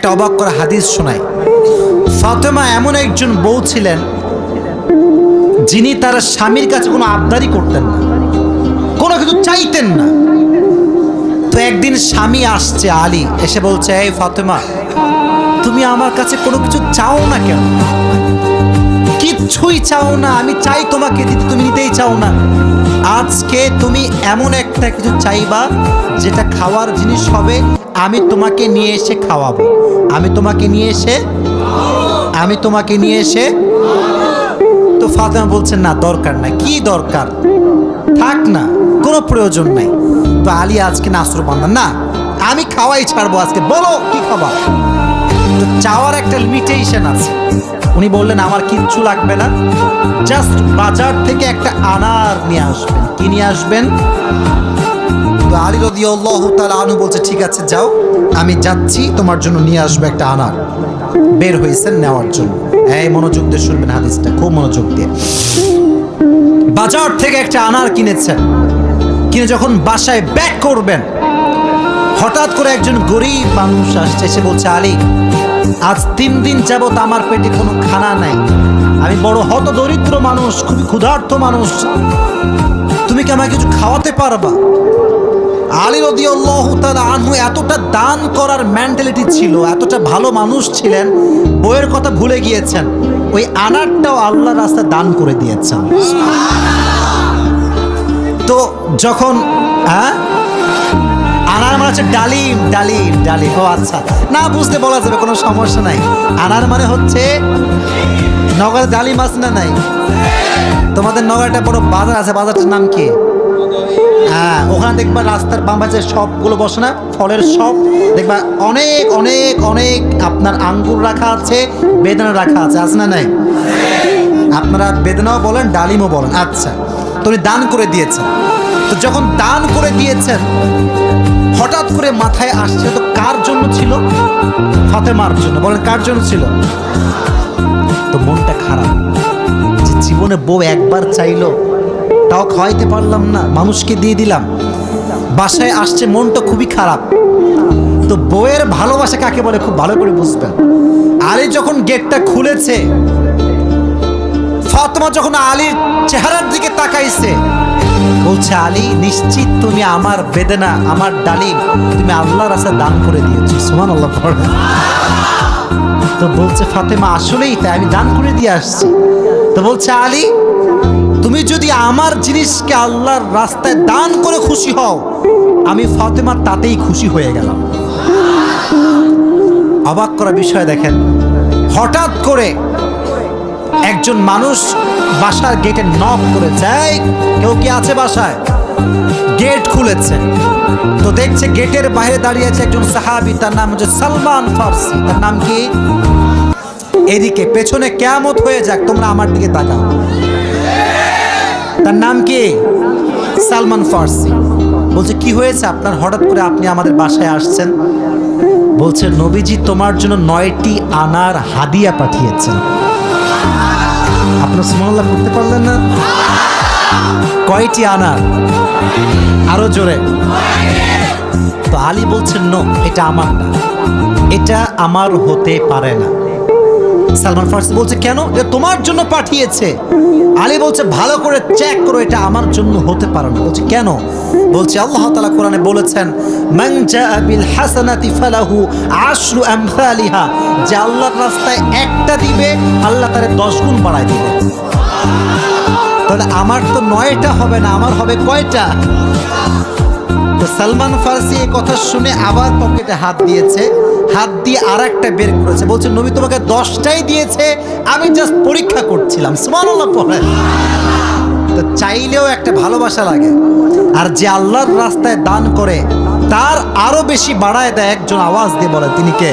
একটা অবাক করা হাদিস শোনায়। ফাতেমা এমন একজন বউ ছিলেন, যিনি তার স্বামীর কাছে কোনো আবদারি করতেন না, কোনো কিছু চাইতেন না। তো একদিন স্বামী আসছে আলী, এসে বলছে, এই ফাতেমা, তুমি আমার কাছে কোনো কিছু চাও না কেন? কিচ্ছুই চাও না, আমি চাই তোমাকে দিতে, তুমি নিতেই চাও না। আজকে তুমি এমন একটা কিছু চাইবা, যেটা খাওয়ার জিনিস হবে, আমি তোমাকে নিয়ে এসে খাওয়াবো। আমি তোমাকে নিয়ে এসে, আমি তোমাকে নিয়ে এসে, তো ফাতেমা বলছেন না, দরকার না কি দরকার? থাক না, কোনো প্রয়োজন নাই। তো আলী আজকে নাসর বান্দা, না, আমি খাওয়াই ছাড়বো আজকে, বলো কি খাবা? তো চাওয়ার একটা লিমিটেশন আছে। উনি বললেন, আমার কিচ্ছু লাগবে না। জাস্ট বাজার থেকে একটা আনার নিয়ে আসবেন। কি নিয়ে আসবেন? তো আলী রদি আল্লাহ তালা আনু বলছে, ঠিক আছে, যাও। আমি যাচ্ছি, তোমার জন্য নিয়ে আসব একটা আনার। বের হয়েছেন নেওয়ার জন্য। এই মনোযোগ দিয়ে শুনবেন হাদিসটা, খুব মনোযোগ দিয়ে। বাজার থেকে একটা আনার কিনেছেন। কিনে যখন বাসায় ব্যাক করবেন, হঠাৎ করে একজন গরিব মানুষ আসছে এসে বলছে, আলী আজ তিন দিন যাবত আমার পেটে কোনো খানা নাই। আমি বড় হত দরিদ্র মানুষ খুবই ক্ষুধার্ত মানুষ। তুমি কি আমাকে কিছু খাওয়াতে পারবা? আলী রদি আনহু এতটা দান করার মেন্টালিটি ছিল এতটা ভালো মানুষ ছিলেন বইয়ের কথা ভুলে গিয়েছেন। ওই আনারটাও আল্লাহ রাস্তায় দান করে দিয়েছেন। তো যখন হ্যাঁ? হচ্ছে ডালিম ডালিম ডালিম। ও আচ্ছা না বুঝতে বলা যাবে, কোনো সমস্যা নাই। আনার মানে হচ্ছে, নগরে ডালিম আছে না নাই? তোমাদের নগরটা বড় বাজার আছে, বাজারটার নাম কি? হ্যাঁ ওখানে দেখবা রাস্তার বাম পাশে সবগুলো বসে না, ফলের সব। দেখবা অনেক অনেক অনেক আপনার আঙ্গুর রাখা আছে, বেদানা রাখা আছে আছে না নাই? আপনারা বেদনাও বলেন, ডালিমও বলেন। আচ্ছা তো উনি দান করে দিয়েছেন। তো যখন দান করে দিয়েছেন হঠাৎ করে মাথায় আসছে, তো কার জন্য ছিল? ফাতেমার জন্য। বলেন, কার জন্য ছিল? তো মনটা খারাপ। যে জীবনে বউ একবার চাইলো, তাও খাওয়াইতে পারলাম না, মানুষকে দিয়ে দিলাম। বাসায় আসছে, মনটা খুবই খারাপ। তো বউয়ের ভালোবাসা কাকে বলে? খুব ভালো করে বুঝবেন। আলী যখন গেটটা খুলেছে, ফাতেমা যখন আলীর চেহারার দিকে তাকাইছে বলছে, আলী, নিশ্চিত তুমি আমার বেদনা, আমার ডালিম, তুমি আল্লাহর রাস্তায় দান করে দিয়েছ। সুমান আল্লাহ তো বলছে, ফাতেমা, আসলেই তাই, আমি দান করে দিয়ে আসছি। তো বলছে, আলী, তুমি যদি আমার জিনিসকে আল্লাহর রাস্তায় দান করে খুশি হও, আমি ফাতেমা তাতেই খুশি হয়ে গেলাম। অবাক করা বিষয় দেখেন, হঠাৎ করে একজন মানুষ বাসার গেটে নক করে যায়। কেউ কি আছে বাসায়? গেট খুলেছে। তো দেখছে গেটের বাইরে দাঁড়িয়ে আছে একজন সাহাবি, তার নাম হচ্ছে সালমান ফার্সি। তার নাম কি? এদিকে, পেছনে কেয়ামত হয়ে যাক, তোমরা আমার দিকে তাকাও। তার নাম কি? সালমান ফার্সি। বলছে, কি হয়েছে আপনার? হঠাৎ করে আপনি আমাদের বাসায় আসছেন? বলছে, নবীজি তোমার জন্য নয়টি আনার হাদিয়া পাঠিয়েছেন। আপনার সুমাল্লাহ করতে পারলেন না? কয়টি আনা আরও জোরে। তো আলী বলছেন, নো, এটা আমার না। এটা আমার হতে পারে না। সালমান ফার্সি বলছে, কেন? এটা তোমার জন্য পাঠিয়েছে। আলী বলছে, ভালো করে চেক করো, এটা আমার জন্য হতে পারে না। বলছে, কেন? বলছে, আল্লাহ তাআলা কোরআনে বলেছেন, মান বিল হাসানাতি ফালাহু আশরু আমসালিহা। যে আল্লাহর রাস্তায় একটা দিবে, আল্লাহ তারে দশ গুণ বাড়ায় দিবে। তাহলে আমার তো নয়টা হবে না, আমার হবে কয়টা? সালমান ফার্সি এই কথা শুনে আবার পকেটে হাত দিয়েছে। হাত দিয়ে আর একটা বের করেছে। বলছে, নবী তোমাকে দশটাই দিয়েছে, আমি জাস্ট পরীক্ষা করছিলাম। তো চাইলেও একটা ভালোবাসা লাগে। আর যে আল্লাহর রাস্তায় দান করে, তার আরও বেশি বাড়ায় দেয় একজন আওয়াজ দিয়ে বলে, তিনি কে?